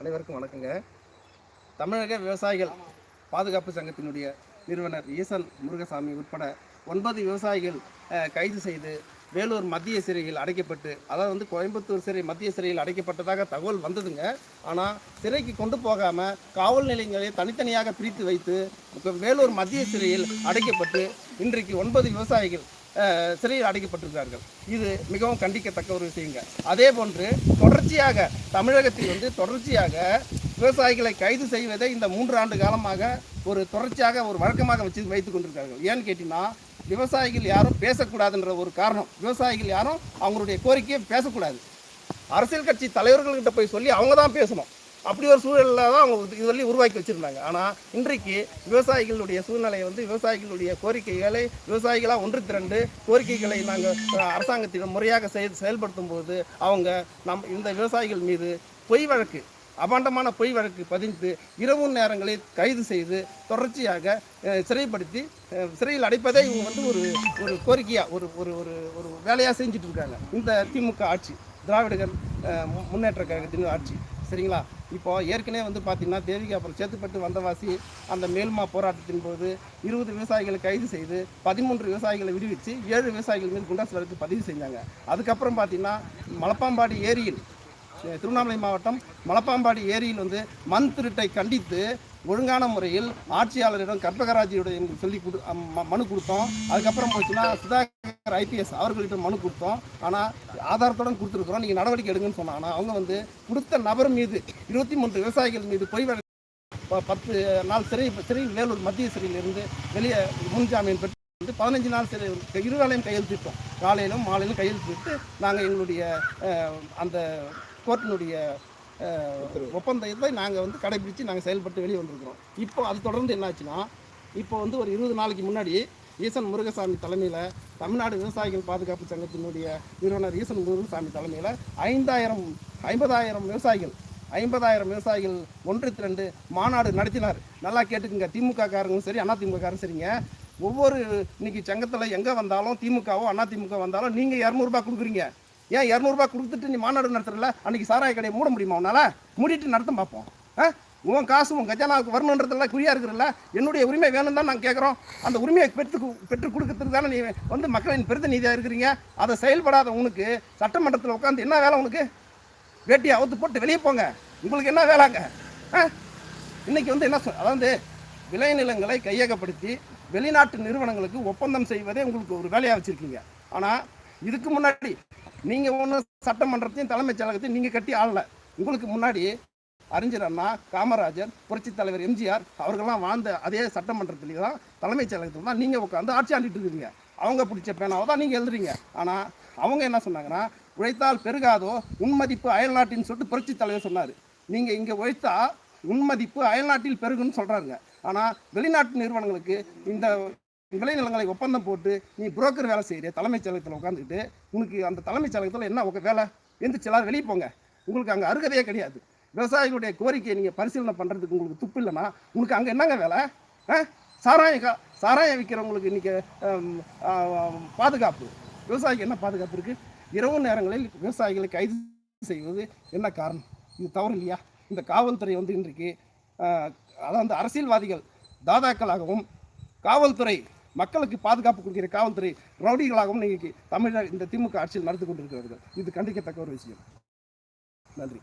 அனைவருக்கும் வணக்கங்க. தமிழக விவசாயிகள் பாதுகாப்பு சங்கத்தினுடைய நிறுவனர் ஈசன் முருகசாமி உட்பட ஒன்பது விவசாயிகள் கைது செய்து வேலூர் மத்திய சிறையில் அடைக்கப்பட்டு அதாவது வந்து கோயம்புத்தூர் சிறை மத்திய சிறையில் அடைக்கப்பட்டதாக தகவல் வந்ததுங்க. ஆனால் சிறைக்கு கொண்டு போகாமல் காவல் நிலையங்களை தனித்தனியாக பிரித்து வைத்து வேலூர் மத்திய சிறையில் அடைக்கப்பட்டு இன்றைக்கு ஒன்பது விவசாயிகள் சிறையில் அடைக்கப்பட்டிருக்கிறார்கள். இது மிகவும் கண்டிக்கத்தக்க ஒரு விஷயங்க. அதே போன்று தொடர்ச்சியாக தமிழகத்தில் வந்து தொடர்ச்சியாக விவசாயிகளை கைது செய்வதை இந்த மூன்று ஆண்டு காலமாக ஒரு தொடர்ச்சியாக ஒரு வழக்கமாக வச்சு வைத்து கொண்டிருக்கிறார்கள். ஏன்னு கேட்டிங்கன்னா விவசாயிகள் யாரும் பேசக்கூடாதுன்ற ஒரு காரணம். விவசாயிகள் யாரும் அவங்களுடைய கோரிக்கையை பேசக்கூடாது. அரசியல் கட்சி தலைவர்கள்கிட்ட போய் சொல்லி அவங்க தான் பேசணும். அப்படி ஒரு சூழலில் தான் அவங்க இதுவரை உருவாக்கி வச்சுருந்தாங்க. ஆனால் இன்றைக்கு விவசாயிகளுடைய சூழ்நிலை வந்து விவசாயிகளுடைய கோரிக்கைகளை விவசாயிகளாக ஒன்று திரண்டு கோரிக்கைகளை நாங்கள் அரசாங்கத்திடம் முறையாக செய் செயல்படுத்தும் போது அவங்க நம் இந்த விவசாயிகள் மீது பொய் வழக்கு அபாண்டமான பொய் வழக்கு பதிந்து இரவு நேரங்களில் கைது செய்து தொடர்ச்சியாக சிறைப்படுத்தி சிறையில் அடைப்பதே இவங்க வந்து ஒரு ஒரு கோரிக்கையாக ஒரு ஒரு ஒரு ஒரு வேலையாக செஞ்சுட்டு இருக்காங்க. இந்த திமுக ஆட்சி திராவிடர்கள் மு- முன்னேற்ற கழகத்தின் ஆட்சி. சரிங்களா? இப்போ ஏற்கனவே வந்து பார்த்தீங்கன்னா தேவிக்கு அப்புறம் சேத்துப்பட்டு வந்தவாசி அந்த மேல்மா போராட்டத்தின் போது இருபது விவசாயிகளை கைது செய்து பதிமூன்று விவசாயிகளை விடுவித்து ஏழு விவசாயிகள் மீது குண்டாஸ் வழக்கு பதிவு செஞ்சாங்க. அதுக்கப்புறம் பார்த்தீங்கன்னா மலப்பாம்பாடி ஏரியில் திருவண்ணாமலை மாவட்டம் மலப்பாம்பாடி ஏரியில் வந்து மண் திருட்டை கண்டித்து ஒழுங்கான முறையில் ஆட்சியாளரிடம் கற்பகராஜியுடைய சொல்லி கொடு ம- மனு கொடுத்தோம். அதுக்கப்புறம் போச்சுன்னா சுதாகர் ஐபிஎஸ் அவர்களிடம் மனு கொடுத்தோம். ஆனால் ஆதாரத்துடன் கொடுத்துருக்குறோம். நீங்கள் நடவடிக்கை எடுங்கன்னு சொன்னாங்க. ஆனால் அவங்க வந்து கொடுத்த நபர் மீது இருபத்தி மூன்று விவசாயிகள் மீது பொய் வழக்கு ப- பத்து நாள் சிறை சிறையில் வேலூர் மத்திய சிறையிலிருந்து வெளியே முன்ஜாமீன் பெற்று வந்து பதினஞ்சு நாள் சிறை இருவாலையும் கையெழுத்திட்டோம் காலையிலும் மாலையிலும் கையெழுத்திட்டு நாங்கள் எங்களுடைய அந்த கோர்ட்டினுடைய ஒப்பந்தத்தை நாங்கள் வந்து கடைபிடித்து நாங்கள் செயல்பட்டு வெளியே வந்திருக்கிறோம். இப்போ அது தொடர்ந்து என்னாச்சுன்னா இப்போ வந்து ஒரு இருபது நாளைக்கு முன்னாடி ஈசன் முருகசாமி தலைமையில் தமிழ்நாடு விவசாயிகள் பாதுகாப்பு சங்கத்தினுடைய நிறுவனர் ஈசன் முருகசாமி தலைமையில் ஐந்தாயிரம் ஐம்பதாயிரம் விவசாயிகள் ஐம்பதாயிரம் விவசாயிகள் ஒன்று திரண்டு மாநாடு நடத்தினார். நல்லா கேட்டுக்குங்க. திமுக காரங்களும் சரி அண்ணா திமுக சரிங்க. ஒவ்வொரு இன்னைக்கு சங்கத்தில் எங்கே வந்தாலும் திமுகவோ அண்ணா திமுக வந்தாலும் நீங்கள் இரநூறுபா கொடுக்குறீங்க. ஏன் இரநூறுபா கொடுத்துட்டு நீ மாநாடு நடத்துறல அன்னைக்கு சாராய கடையை மூட முடியுமா உன்னால? மூடிட்டு நடத்த பார்ப்போம். ஆ? உன் காசு உன் கஜானாவுக்கு வரணுன்றதுல குறியா இருக்கிறல்ல? என்னுடைய உரிமை வேணும் தான் நாங்கள் கேட்குறோம் அந்த உரிமையை பெற்று பெற்று கொடுக்கறதுக்கு தானே நீ வந்து மக்களின் பிரதிநிதியாக இருக்கிறீங்க? அதை செயல்படாத உனக்கு சட்டமன்றத்தில் உட்காந்து என்ன வேலை உனக்கு? வேட்டியை அவுத்து போட்டு வெளியே போங்க. உங்களுக்கு என்ன வேலைங்க? ஆ? இன்னைக்கு வந்து என்ன சொல் அதாவது விளைநிலங்களை கையகப்படுத்தி வெளிநாட்டு நிறுவனங்களுக்கு ஒப்பந்தம் செய்வதே உங்களுக்கு ஒரு வேலையாக வச்சுருக்கீங்க. ஆனால் இதுக்கு முன்னாடி நீங்கள் ஒன்றும் சட்டமன்றத்தையும் தலைமைச் செயலகத்தையும் நீங்கள் கட்டி ஆளல. உங்களுக்கு முன்னாடி அறிஞர் அண்ணா காமராஜர் புரட்சித் தலைவர் எம்ஜிஆர் அவர்கள்லாம் வாழ்ந்த அதே சட்டமன்றத்திலே தான் தலைமைச் செயலகத்தில் தான் நீங்கள் உட்காந்து ஆட்சி ஆண்டிட்டு இருக்கீங்க. அவங்க பிடிச்ச பேனாவை தான் நீங்கள் எழுதுறீங்க. ஆனால் அவங்க என்ன சொன்னாங்கன்னா உழைத்தால் பெருகாதோ உண்மதிப்பு அயல்நாட்டின்னு சொல்லிட்டு புரட்சித் தலைவர் சொன்னார். நீங்கள் இங்கே உழைத்தா உன்மதிப்பு அயல்நாட்டில் பெருகுன்னு சொல்கிறாருங்க ஆனால் வெளிநாட்டு நிறுவனங்களுக்கு இந்த விளைநிலங்களை ஒப்பந்தம் போட்டு நீ புரோக்கர் வேலை செய்கிற தலைமைச் செயலகத்தில் உட்காந்துக்கிட்டு உனக்கு அந்த தலைமைச் செயலகத்தில் என்ன உங்க வேலை? எந்திரிச்சு எல்லாரும் வெளியே போங்க. உங்களுக்கு அங்கே அருகதையே கிடையாது. விவசாயிகளுடைய கோரிக்கையை நீங்கள் பரிசீலனை பண்ணுறதுக்கு உங்களுக்கு துப்பு இல்லைன்னா உனக்கு அங்கே என்னங்க வேலை? ஆ? சாராயம் கா சாராயம் விற்கிறவங்களுக்கு இன்றைக்கி பாதுகாப்பு. விவசாயிக்கு என்ன பாதுகாப்பு இருக்குது இரவு நேரங்களில் விவசாயிகளை கைது செய்வது என்ன காரணம்? இது தவறு இல்லையா? இந்த காவல்துறை வந்து இன்றைக்கு அதாவது அரசியல்வாதிகள் தாதாக்களாகவும் காவல்துறை மக்களுக்கு பாதுகாப்பு கொடுக்கிற காவல்துறை ரவுடிகளாகவும் நீங்கள் தமிழக இந்த திமுக ஆட்சியில் நடந்து கொண்டிருக்கிறார்கள் இது கண்டிக்கத்தக்க ஒரு விஷயம். நன்றி.